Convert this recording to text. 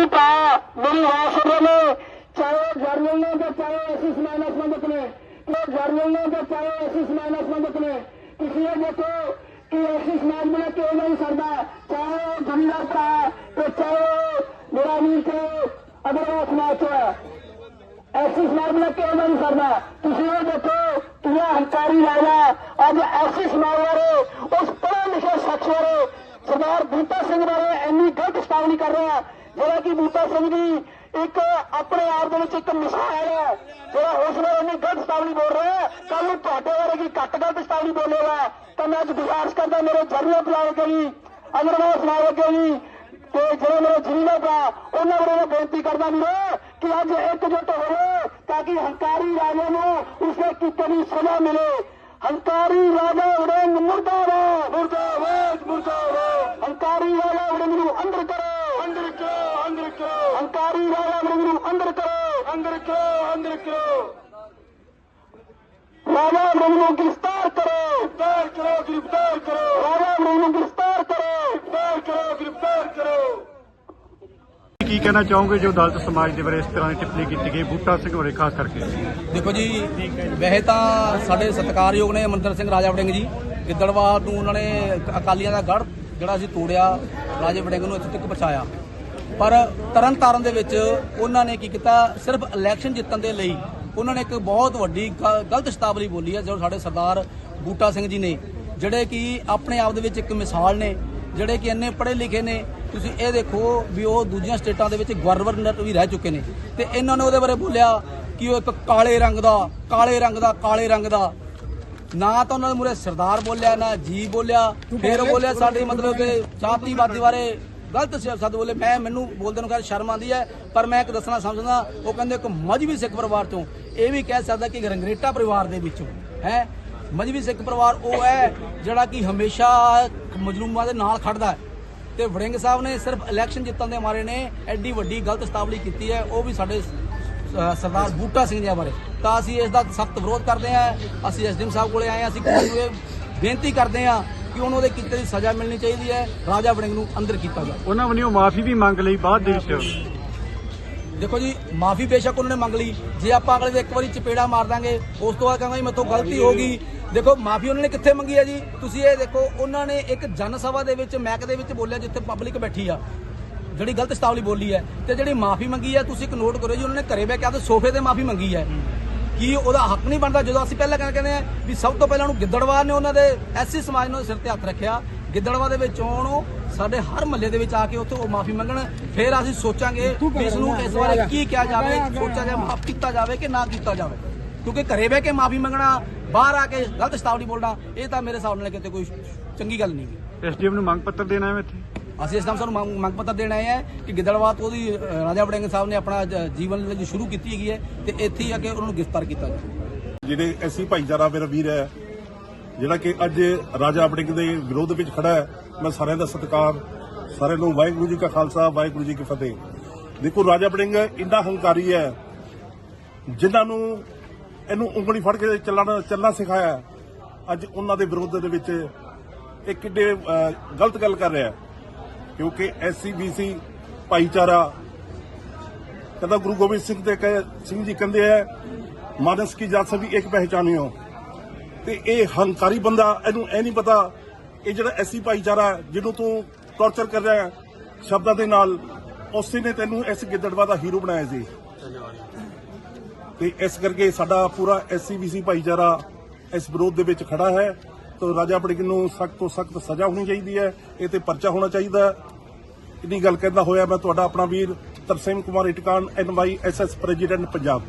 नहीं कहा मेरी आवाज सुन रहे हैं चाहे जर्नल ने तो चाहे एसिस माइनस मंदक ने तो जर्नल ने तो चाहे एसिस माइनस मंदक ने ਤੁਸੀਂ ਇਹ ਦੇਖੋ ਕਿ ਐਸੀ ਸਮਾਜ ਮਿਲ ਕੇ ਨਹੀਂ ਸਰਦਾ ਚਾਹੇ ਉਹ ਜਮੀਦਾਰ ਭਰਾ ਤੇ ਚਾਹੇ ਉਹ ਮੇਰਾ ਵੀਰ ਤੇ ਅਗਰਵਾਲ ਸਮਾਜ ਤੋਂ ਹੈ ਐਸੀ ਸਮਾਜ ਮਿਲ ਕੇ ਨਹੀਂ ਸਰਦਾ ਤੁਸੀਂ ਇਹ ਦੇਖੋ ਕਿ ਇਹ ਹੰਕਾਰੀ ਰਾਜਾ ਅੱਜ ਐਸੀ ਸਮਾਜ ਬਾਰੇ ਉਸ ਪੜ੍ਹੇ ਲਿਖੇ ਸ਼ਖਸ ਬਾਰੇ ਸਰਦਾਰ ਬੂਟਾ ਸਿੰਘ ਬਾਰੇ ਇੰਨੀ ਗਲਤ ਸਟਾਵਲੀ ਕਰ ਰਿਹਾ ਜਿਹੜਾ ਕਿ ਬੂਟਾ ਸਿੰਘ ਜੀ ਇੱਕ ਆਪਣੇ ਆਪ ਦੇ ਵਿੱਚ ਇੱਕ ਮਿਸਾਲ ਹੈ, ਜਿਹੜਾ ਉਸ ਵੇਲੇ ਇੰਨੀ ਗਲਤ ਸਟਾਵਲੀ ਬੋਲ ਰਿਹਾ ਕੱਲ ਨੂੰ ਤੁਹਾਡੇ ਬਾਰੇ ਕੀ ਘੱਟ ਗਲਤ ਸਟਾਵਲੀ ਬੋਲੇਗਾ। ਤਾਂ ਮੈਂ ਅੱਜ ਗੁਜ਼ਾਰਿਸ਼ ਕਰਦਾ, ਮੇਰੇ ਜਰਨਲ ਬੁਲਾਓ ਗਈ ਅਗਰਵਾਲ ਸੁਣਾਓ ਗਈ ਤੇ ਜਿਹੜੇ ਮੇਰੇ ਜੀਵਨ ਦਾ ਉਹਨਾਂ ਬਾਰੇ ਮੈਂ ਬੇਨਤੀ ਕਰਦਾ ਵੀਰੇ ਕਿ ਅੱਜ ਇਕਜੁੱਟ ਹੋਵੋ, ਤਾਂ ਕਿ ਹੰਕਾਰੀ ਰਾਜੇ ਨੂੰ ਉਸੇ ਕੀਤੇ ਦੀ ਸਜ਼ਾ ਮਿਲੇ। ਹੰਕਾਰੀ ਰਾਜਾ ਉਡੰਗ ਮੁਰਦਾਬਾਦ ਮੁਰਦਾਬਾਦ ਮੁਰਦਾਬਾਦ ਹੰਕਾਰੀ ਰਾਜਾ ਉਡੰਗ ਨੂੰ ਅੰਦਰ ਕਰੋ ਅੰਦਰ ਕਰੋ ਅੰਦਰ ਕਰੋ ਹੰਕਾਰੀ ਰਾਜਾ ਉਡੰਗ ਨੂੰ ਅੰਦਰ ਕਰੋ ਰਾਜਾ ਉਡੰਗ ਨੂੰ ਗ੍ਰਿਫਤਾਰ ਕਰੋ। ਗ੍ਰਿਫਤਾਰ ਕਰੋ ਗ੍ਰਿਫਤਾਰ ਕਰੋ। ਰਾਜਾ ਉਡੰਗ ਨੂੰ ਗ੍ਰਿਫਤਾਰ ਕਰੋ। ਗ੍ਰਿਫਤਾਰ ਕਰੋ ਗ੍ਰਿਫਤਾਰ ਕਰੋ। ਕੀ ਕਹਿਣਾ ਚਾਹੋਗੇ ਜੋ ਦਲਿਤ ਸਮਾਜ ਦੇ ਬਾਰੇ ਇਸ ਤਰ੍ਹਾਂ ਦੀ ਟਿੱਪਣੀ ਕੀਤੀ ਗਈ? ਬੂਟਾ ਸਿੰਘ ਬਾਰੇ ਖਾਸ ਕਰਕੇ। ਦੇਖੋ ਜੀ ਵੈਸੇ ਤਾਂ ਸਾਡੇ ਸਤਿਕਾਰਯੋਗ ਨੇ ਅਮਰਿੰਦਰ ਸਿੰਘ ਰਾਜਾ ਵੜਿੰਗ ਜੀ। ਗਿੱਦੜਵਾਦ ਨੂੰ ਉਹਨਾਂ ਨੇ ਅਕ- ਅਕਾਲੀਆਂ ਦਾ ਗੜ ਜਿਹੜਾ ਸੀ ਤੋੜਿਆ ਰਾਜਾ ਵੜਿੰਗ ਨੂੰ ਇੱਥੇ ਤੱਕ ਪਹੁੰਚਾਇਆ। ਪਰ ਤਰਨ ਤਾਰਨ ਦੇ ਵਿੱਚ ਉਹਨਾਂ ਨੇ ਕੀ ਕੀਤਾ? ਸਿਰਫ ਇਲੈਕਸ਼ਨ ਜਿੱਤਣ ਦੇ ਲਈ ਉਹਨਾਂ ਨੇ ਇੱਕ ਬਹੁਤ ਵੱਡੀ ਗਲਤ ਸ਼ਤਾਬਲੀ ਬੋਲੀ ਹੈ ਜੋ ਸਾਡੇ ਸਰਦਾਰ ਬੂਟਾ ਸਿੰਘ ਜੀ ਨੇ ਜਿਹੜੇ ਕਿ ਆਪਣੇ ਆਪ ਦੇ ਵਿੱਚ ਇੱਕ ਮਿਸਾਲ ਨੇ ਜਿਹੜੇ ਕਿ ਇੰਨੇ ਪੜ੍ਹੇ ਲਿਖੇ ਨੇ। ਤੁਸੀਂ ਇਹ ਦੇਖੋ ਵੀ ਉਹ ਦੂਜੀਆਂ ਸਟੇਟਾਂ ਦੇ ਵਿੱਚ ਗਵਰਨਰ ਵੀ ਰਹਿ ਚੁੱਕੇ ਨੇ। ਤੇ ਇਹਨਾਂ ਨੇ ਉਹਦੇ ਬਾਰੇ ਬੋਲਿਆ ਕਿ ਉਹ ਇੱਕ ਕਾਲੇ ਰੰਗ ਦਾ ਕਾਲੇ ਰੰਗ ਦਾ ਕਾਲੇ ਰੰਗ ਦਾ। ਨਾ ਤਾਂ ਉਹਨਾਂ ਦੇ ਮੂਰੇ ਸਰਦਾਰ ਬੋਲਿਆ ਨਾ ਜੀ ਬੋਲਿਆ ਫਿਰ ਬੋਲਿਆ ਸਾਡੇ ਮਤਲਬ ਕਿ ਜਾਤੀਵਾਦੀ ਬਾਰੇ ਗਲਤ ਸ਼- ਸ਼ਬਦ ਬੋਲੇ ਮੈਂ ਮੈਨੂੰ ਬੋਲਦੇ ਨੂੰ ਕਹਿੰਦਾ ਸ਼ਰਮ ਆਉਂਦੀ ਹੈ, ਪਰ ਮੈਂ ਇੱਕ ਦੱਸਣਾ ਸਮਝਦਾ, ਉਹ ਕਹਿੰਦੇ ਇੱਕ ਮਜਬੀ ਸਿੱਖ ਪਰਿਵਾਰ ਚੋਂ। ਇਹ ਵੀ ਕਹਿ ਸਕਦਾ ਕਿ ਰੰਗਰੇਟਾ ਪਰਿਵਾਰ ਦੇ ਵਿੱਚੋਂ, ਹੈ? ਮਜਬੀ ਸਿੱਖ ਪਰਿਵਾਰ ਉਹ ਹੈ ਜਿਹੜਾ ਕਿ ਹਮੇਸ਼ਾ ਮਜਲੂਮਾਂ ਦੇ ਨਾਲ ਖੜਦਾ ਹੈ। ਤੇ ਵੜਿੰਗ ਸਾਹਿਬ ਨੇ ਸਿਰਫ ਇਲੈਕਸ਼ਨ ਜਿੱਤਣ ਦੇ ਮਾਰੇ ਨੇ, ਐਡੀ ਵੱਡੀ ਗਲਤ ਸਤਾਵਲੀ ਕੀਤੀ ਹੈ, ਉਹ ਵੀ ਸਾਡੇ ਸਰਦਾਰ ਬੂਟਾ ਸਿੰਘ ਜੀ ਬਾਰੇ। ਤਾਂ ਅਸੀਂ ਇਸ ਦਾ ਸਖਤ ਵਿਰੋਧ ਕਰਦੇ ਹਾਂ, ਅਸੀਂ ਐਸਡੀਐਮ ਸਾਹਿਬ ਕੋਲੇ ਆਏ ਹਾਂ, ਅਸੀਂ ਕੋਰਟ ਇਹ ਬੇਨਤੀ ਕਰਦੇ ਹਾਂ ਕਿ ਉਹਨੂੰ ਦੇ ਕੀਤੇ ਦੀ ਸਜ਼ਾ ਮਿਲਣੀ ਚਾਹੀਦੀ ਹੈ ਰਾਜਾ ਵੜਿੰਗ ਨੂੰ ਅੰਦਰ ਕੀਤਾ ਜਾਵੇ। ਉਹਨਾਂ ਵੱਲੋਂ ਮਾਫੀ ਵੀ ਮੰਗ ਲਈ ਬਾਅਦ ਦੇ ਵਿੱਚ। ਦੇਖੋ ਜੀ ਮਾਫੀ ਬੇਸ਼ੱਕ ਉਹਨਾਂ ਨੇ ਮੰਗ ਲਈ। ਜੇ ਆਪਾਂ ਅਗਲੇ ਦੇ ਇੱਕ ਵਾਰੀ ਚਪੇੜਾ ਮਾਰ ਦਾਂਗੇ ਉਸ ਤੋਂ ਬਾਅਦ ਕਹਾਂਗੇ ਜੀ ਮੇਥੋਂ ਗਲਤੀ ਹੋ ਗਈ। ਦੇਖੋ ਮਾਫੀ ਉਹਨਾਂ ਨੇ ਕਿੱਥੇ ਮੰਗੀ ਹੈ ਜੀ? ਤੁਸੀਂ ਇਹ ਦੇਖੋ ਉਹਨਾਂ ਨੇ ਇੱਕ ਜਨ ਸਭਾ ਦੇ ਵਿੱਚ ਮੈਕ ਦੇ ਵਿੱਚ ਬੋਲਿਆ ਜਿੱਥੇ ਪਬਲਿਕ ਬੈਠੀ ਆ। ਜਿਹੜੀ ਗਲਤ ਸਤਾਵਲੀ ਬੋਲੀ ਹੈ। ਤੇ ਜਿਹੜੀ ਮਾਫੀ ਮੰਗੀ ਹੈ ਤੁਸੀਂ ਇੱਕ ਨੋਟ ਕਰੋ ਜੀ ਉਹਨਾਂ ਨੇ ਘਰੇ ਬੈ ਕੇ ਆਪਦੇ ਸੋਫੇ ਤੇ ਮਾਫੀ ਮੰਗੀ ਹੈ। ਕੀ ਉਹਦਾ ਹੱਕ ਨਹੀਂ ਬਣਦਾ? ਜਦੋਂ ਅਸੀਂ ਪਹਿਲਾਂ ਕਹਿੰਦੇ ਆ ਵੀ ਸਭ ਤੋਂ ਪਹਿਲਾਂ ਉਹਨੂੰ ਗਿੱਦੜਵਾਰ ਨੇ ਉਹਨਾਂ ਦੇ ਐਸੀ ਸਮਾਜ ਨੂੰ ਸਿਰ ਤੇ ਹੱਥ ਰੱਖਿਆ। ਗਿੱਦੜਵਾ ਦੇ ਵਿੱਚ ਆਉਣ ਉਹ ਸਾਡੇ ਹਰ ਮਹੱਲੇ ਦੇ ਵਿੱਚ ਆ ਕੇ ਉੱਥੇ ਉਹ ਮਾਫੀ ਮੰਗਣ। ਫਿਰ ਅਸੀਂ ਸੋਚਾਂਗੇ ਵੀ ਇਸ ਨੂੰ ਇਸ ਬਾਰੇ ਕੀ ਕਿਹਾ ਜਾਵੇ ਸੋਚਿਆ ਜਾਵੇ ਮਾਫ ਕੀਤਾ ਜਾਵੇ ਕਿ ਨਾ ਕੀਤਾ ਜਾਵੇ। ਕਿਉਂਕਿ ਘਰੇ ਬਹਿ ਕੇ ਮਾਫੀ ਮੰਗਣਾ ਬਾਹਰ ਆ ਕੇ ਗਲਤ ਸਤਾਵਲੀ ਬੋਲਣਾ ਇਹ ਤਾਂ ਮੇਰੇ ਹਿਸਾਬ ਨਾਲ ਕਿਤੇ ਕੋਈ ਚੰਗੀ ਗੱਲ ਨਹੀਂ ਗੀ। ਐਸਡੀਐਮ ਨੂੰ ਮੰਗ ਪੱਤਰ ਦੇਣਾ ਹੈ ਇੱਥੇ। ਅਸੀਂ ਇਸ ਟਾਈਮ ਸਾਨੂੰ ਮੰਗ ਪੱਤਰ ਦੇਣ ਆਏ ਹੈ ਕਿ ਗਿੱਦੜਵਾਦ ਤੋਂ ਉਹਦੀ ਰਾਜਾ ਵੜਿੰਗ ਸਾਹਿਬ ਨੇ ਆਪਣਾ ਜੀਵਨ ਲਈ ਸ਼ੁਰੂ ਕੀਤੀ ਹੈਗੀ ਹੈ ਤੇ ਇੱਥੇ ਹੀ ਆ ਕੇ ਉਹਨਾਂ ਨੂੰ ਗ੍ਰਿਫਤਾਰ ਕੀਤਾ ਜਾਵੇ ਜਿਹੜੇ ਐਸੀ ਭਾਈਚਾਰਾ ਮੇਰਾ ਵੀਰ ਹੈ, ਜਿਹੜਾ ਕਿ ਅੱਜ ਰਾਜਾ ਵੜਿੰਗ ਦੇ ਵਿਰੋਧ ਵਿੱਚ ਖੜਾ ਹੈ, ਮੈਂ ਸਾਰਿਆਂ ਦਾ ਸਤਿਕਾਰ, ਸਾਰਿਆਂ ਨੂੰ ਵਾਹਿਗੁਰੂ ਜੀ ਕਾ ਖਾਲਸਾ, ਵਾਹਿਗੁਰੂ ਜੀ ਕੀ ਫਤਿਹ। ਦੇਖੋ, ਰਾਜਾ ਵੜਿੰਗ ਇੰਨਾ ਹੰਕਾਰੀ ਹੈ, ਜਿਨ੍ਹਾਂ ਨੂੰ ਇਹਨੂੰ ਉਂਗਲੀ ਫੜ ਕੇ ਚੱਲਣਾ ਚੱਲਣਾ ਸਿਖਾਇਆ ਅੱਜ ਉਹਨਾਂ ਦੇ ਵਿਰੋਧ ਦੇ ਵਿੱਚ ਇਹ ਕਿੱਡੇ ਗਲਤ ਗੱਲ ਕਰ ਰਿਹਾ ਕਿਉਂਕਿ ਐਸਸੀ ਬੀਸੀ ਭਾਈਚਾਰਾ, ਕਹਿੰਦਾ ਗੁਰੂ ਗੋਬਿੰਦ ਸਿੰਘ ਦੇ ਕਹੇ ਸਿੰਘ ਜੀ ਕਹਿੰਦੇ ਹੈ ਮਾਨਸ ਕੀ ਜਾਤ ਸਭੀ ਇੱਕ ਪਹਿਚਾਨਿਓ ਤੇ ਇਹ ਹੰਕਾਰੀ ਬੰਦਾ, ਇਹਨੂੰ ਇਹ ਨਹੀਂ ਪਤਾ, ਇਹ ਜਿਹੜਾ ਐਸੀ ਭਾਈਚਾਰਾ ਜਿਹਨੂੰ ਤੂੰ ਟੌਰਚਰ ਕਰ ਰਿਹਾ ਸ਼ਬਦਾਂ ਦੇ ਨਾਲ, ਉਸੇ ਨੇ ਤੈਨੂੰ ਇਸ ਗਿੱਦੜਵਾ ਦਾ ਹੀਰੋ ਬਣਾਇਆ ਸੀ। ਤੇ ਇਸ ਕਰਕੇ ਸਾਡਾ ਪੂਰਾ ਐਸਸੀ ਬੀਸੀ ਭਾਈਚਾਰਾ ਇਸ ਵਿਰੋਧ ਦੇ ਵਿੱਚ ਖੜਾ ਹੈ। ਤੋ ਰਾਜਾ ਵੜਿੰਗ ਨੂੰ ਸਖਤ ਤੋਂ ਸਖਤ ਸਜ਼ਾ ਹੋਣੀ ਚਾਹੀਦੀ ਹੈ, ਇਹ ਤੇ ਪਰਚਾ ਹੋਣਾ ਚਾਹੀਦਾ ਹੈ। ਇੰਨੀ ਗੱਲ ਕਹਿੰਦਾ ਹੋਇਆ, ਮੈਂ ਤੁਹਾਡਾ ਆਪਣਾ ਵੀਰ Tarsem Kumar ਇਟਕਾਨ NY SS president Punjab.